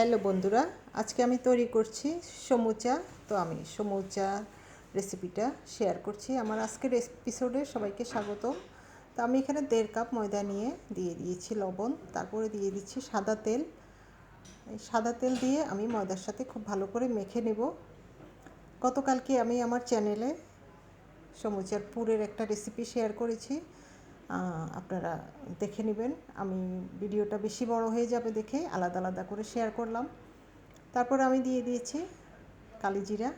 Hello বন্ধুরা, আজকে আমি তৈরি করছি সমুচা। তো আমি সমুচা রেসিপিটা শেয়ার করছি। আমার আজকের এপিসোডে সবাইকে স্বাগত তো আমি এখানে দেড় কাপ ময়দা নিয়ে দিয়ে দিয়েছি লবণ, তারপরে দিয়ে দিচ্ছি সাদা তেল। সাদা তেল দিয়ে আমি ময়দার সাথে খুব ভালো করে মেখে নেব। গতকালকে আমি আমার চ্যানেলে সমুচার পুরের একটা রেসিপি শেয়ার করেছি। আপনারা দেখে নেবেন। আমি ভিডিওটা বেশি বড় হয়ে যাবে দেখে আলাদা আলাদা করে শেয়ার করলাম। তারপর আমি দিয়ে দিয়েছি কালিজিরা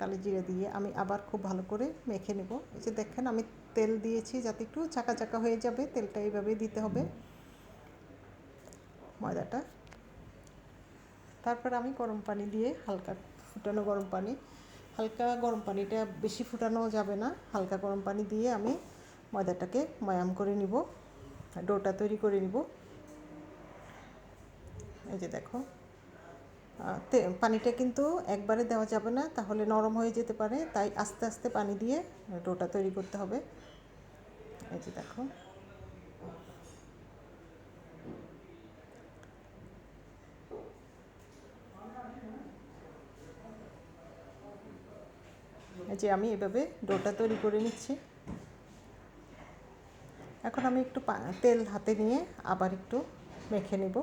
কালিজিরা দিয়ে আমি আবার খুব ভালো করে মেখে নেব। এই যে দেখেন, আমি তেল দিয়েছি যাতে একটু চাকা চাকা হয়ে যাবে, তেলটা এইভাবে দিতে হবে। ময়দাটা। তারপর আমি গরম পানি দিয়ে হালকা ফুটানো গরম পানি। হালকা গরম পানিটা বেশি ফুটানো যাবে না। হালকা গরম পানি দিয়ে আমি ময়দাটাকে ময়াম করে নিব, ডোটা তৈরি করে নিব। এই যে দেখো পানিটা কিন্তু একবারে দেওয়া যাবে না, তাহলে নরম হয়ে যেতে পারে, তাই আস্তে আস্তে পানি দিয়ে ডোটা তৈরি করতে হবে। এই যে দেখো। এই যে আমি এভাবে ডোটা তৈরি করে নিচ্ছি। এখন আমি একটু তেল হাতে নিয়ে আবার একটু মেখে নেব।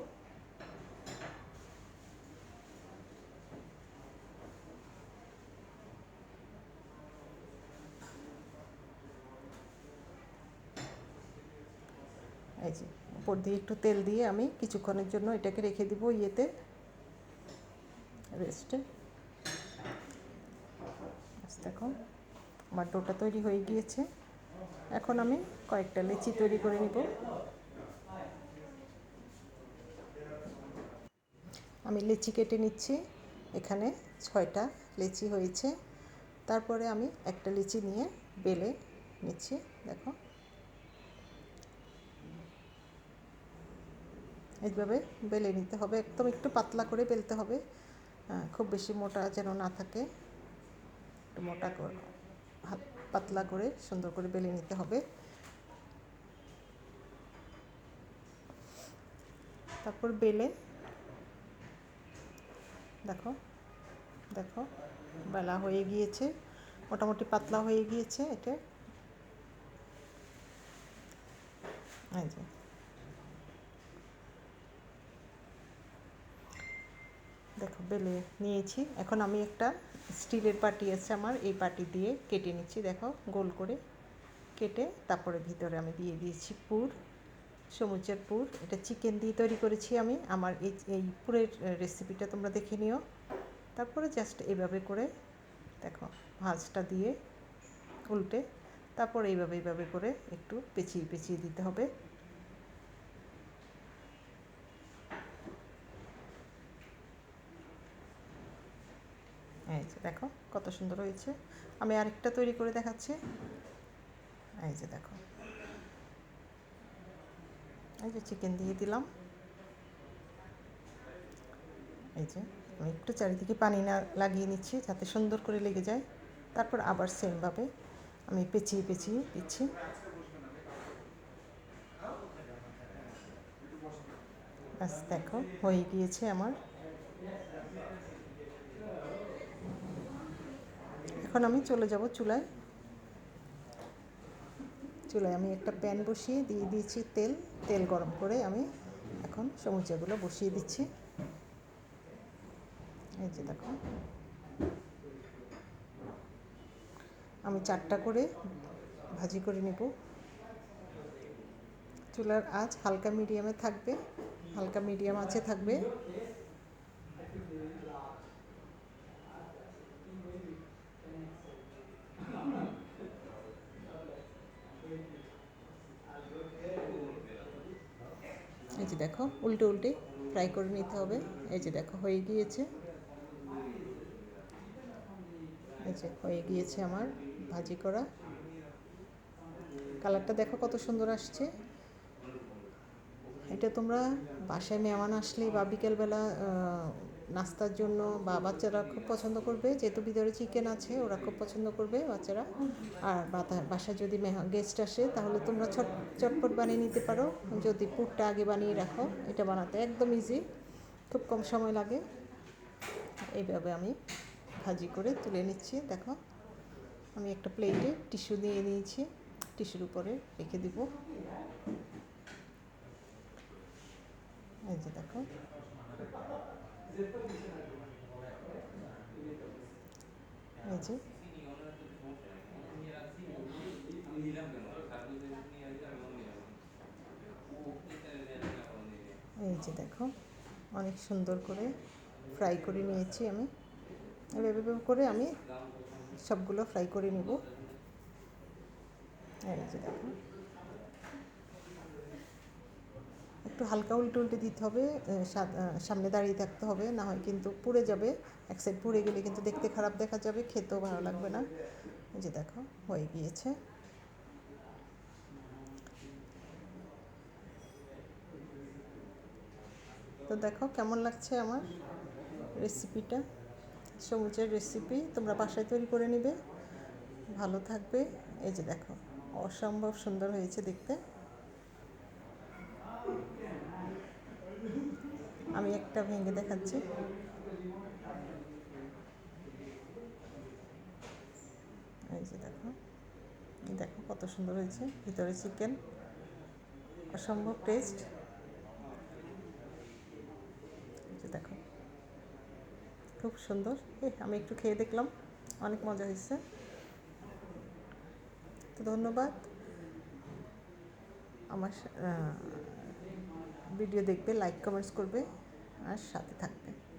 এই যে, উপর দিয়ে একটু তেল দিয়ে আমি কিছুক্ষণের জন্য এটাকে রেখে দিব ইয়েতে রেস্টে দেখো আমার ডোটা তৈরি হয়ে গিয়েছে। এখন আমি কয়েকটা লেচি তৈরি করে নিব। আমি লেচি কেটে নিচ্ছি। এখানে ছয়টা লেচি হয়েছে। তারপরে আমি একটা লিচি নিয়ে বেলে নিচ্ছি, দেখো। এইভাবে বেলে নিতে হবে। একদম একটু পাতলা করে বেলতে হবে। খুব বেশি মোটা যেন না থাকে। একটু মোটা করে পাতলা করে সুন্দর করে বেলে নিতে হবে। তারপর বেলে, দেখো দেখো, বেলা হয়ে গিয়েছে, মোটামুটি পাতলা হয়ে গিয়েছে এটা। এই যে। দেখো, বেলে নিয়েছি। এখন আমি একটা স্টিলের পাটি আছে আমার, এই পাটি দিয়ে কেটে নিচ্ছি, দেখো, গোল করে কেটে তারপরে ভিতরে আমি দিয়ে দিয়েছি পুর। সমুচের পুর। এটা চিকেন দিয়ে তৈরি করেছি আমি। আমার এই এই পুরের রেসিপিটা তোমরা দেখে নিও। তারপরে জাস্ট এইভাবে করে, দেখো, ভাঁজটা দিয়ে উল্টে, তারপর এইভাবে এইভাবে করে একটু পেঁচিয়ে পেঁচিয়ে দিতে হবে। এই যে দেখো, কত সুন্দর হয়েছে। আমি আরেকটা তৈরি করে দেখাচ্ছি। এই যে দেখো। এই যে চিকেন দিয়ে দিলাম। এই যে আমি একটু চারিদিকে পানি না লাগিয়ে নিচ্ছি যাতে সুন্দর করে লেগে যায়। তারপর আবার সেমভাবে আমি পেঁচিয়ে পেঁচিয়ে দিচ্ছি। ব্যাস, দেখো, হয়ে গিয়েছে আমার। এখন আমি চলে যাব চুলায়। চুলায় আমি একটা প্যান বসিয়ে দিয়ে দিয়েছি তেল। তেল গরম করে আমি এখন সমুচাগুলো বসিয়ে দিচ্ছি। এই যে দেখো। আমি চারটা করে ভাজি করে নেব। চুলার আঁচ হালকা মিডিয়ামে থাকবে। হালকা মিডিয়াম আঁচে থাকবে এই যে দেখো, উল্টে উল্টে ফ্রাই করে নিতে হবে। এই যে দেখো, হয়ে গিয়েছে। এই যে হয়ে গিয়েছে আমার ভাজি করা। কালারটা দেখো কত সুন্দর আসছে। এটা তোমরা বাসায় মেহমান আসলে বা বিকেলবেলা নাস্তার জন্য বা বাচ্চারা খুব পছন্দ করবে, যেহেতু ভিতরে চিকেন আছে, ওরা খুব পছন্দ করবে বাচ্চারা। আর বাসায় যদি গেস্ট আসে, তাহলে তোমরা ছট, চটপট বানিয়ে নিতে পারো। যদি পুরটা আগে বানিয়ে রাখো, এটা বানাতে একদম ইজি খুব কম সময় লাগে। এইভাবে আমি ভাজি করে তুলে নিচ্ছি, দেখো। আমি একটা প্লেটে টিস্যু দিয়ে নিয়েছি টিস্যুর উপরে রেখে দিব। এই যে দেখো। এই যে এই যে দেখো, অনেক সুন্দর করে ফ্রাই করে নিয়েছি আমি। এভাবে করে আমি সবগুলো ফ্রাই করে নিব। এই যে দেখো। একটু হালকা উল্টে উল্টে দিতে হবে সামনে দাঁড়িয়ে থাকতে হবে, না হয় কিন্তু পুড়ে যাবে। এক সাইড পুড়ে গেলে কিন্তু দেখতে খারাপ দেখা যাবে, খেতেও ভালো লাগবে না। যে দেখো, হয়ে গিয়েছে। তো দেখো, কেমন লাগছে আমার রেসিপিটা সমুচের রেসিপি তোমরা বাসায় তৈরি করে নিবে। ভালো থাকবে। এই যে দেখো, অসম্ভব সুন্দর হয়েছে দেখতে। আমি একটা ভেঙে দেখাচ্ছি। এই যে দেখো দেখো কত সুন্দর হয়েছে, ভিতরে চিকেন, অসম্ভব টেস্ট দেখো, খুব সুন্দর। আমি একটু খেয়ে দেখলাম, অনেক মজা হয়েছে। তো ধন্যবাদ। আমার ভিডিও দেখবে লাইক কমেন্টস করবে। আর সাথে থাকবে